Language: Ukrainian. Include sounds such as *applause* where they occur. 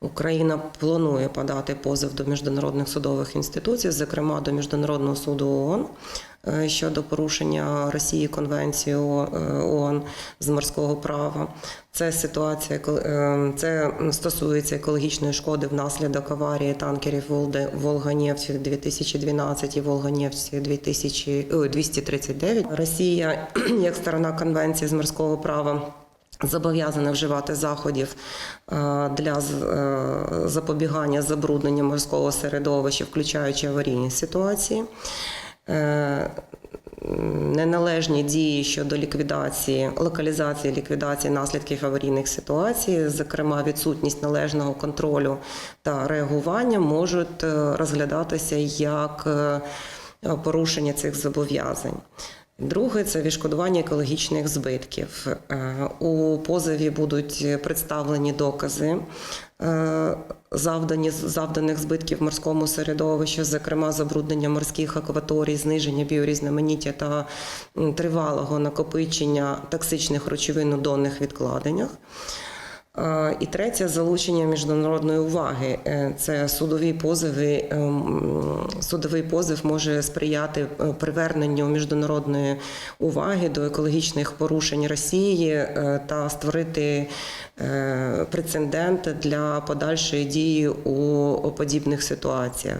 Україна планує подати позов до міжнародних судових інституцій, зокрема до Міжнародного суду ООН е, щодо порушення Росії Конвенції е, ООН з морського права. Це ситуація, е, це стосується екологічної шкоди внаслідок аварії танкерів «Волде- Волга-Нефть 2012 і Волга-Нефть 2000, ой, 239. Росія, *clears throat* як сторона Конвенції з морського права, зобов'язана вживати заходів е, для е, запобігання забруднення морського середовища, включаючи аварійні ситуації. Е, Неналежні дії щодо ліквідації, локалізації ліквідації наслідків аварійних ситуацій, зокрема відсутність належного контролю та реагування, можуть розглядатися як порушення цих зобов'язань. Друге це відшкодування екологічних збитків. Е, У позові будуть представлені докази е, завдані завданих збитків морському середовищу, зокрема забруднення морських акваторій, зниження біорізноманіття та тривалого накопичення токсичних речовин у донних відкладеннях. Е, І третє залучення міжнародної уваги. Е, Це судові позови. ем, Судовий позов може сприяти е, приверненню міжнародної уваги до екологічних порушень Росії та створити прецедент для подальшої дії у подібних ситуаціях.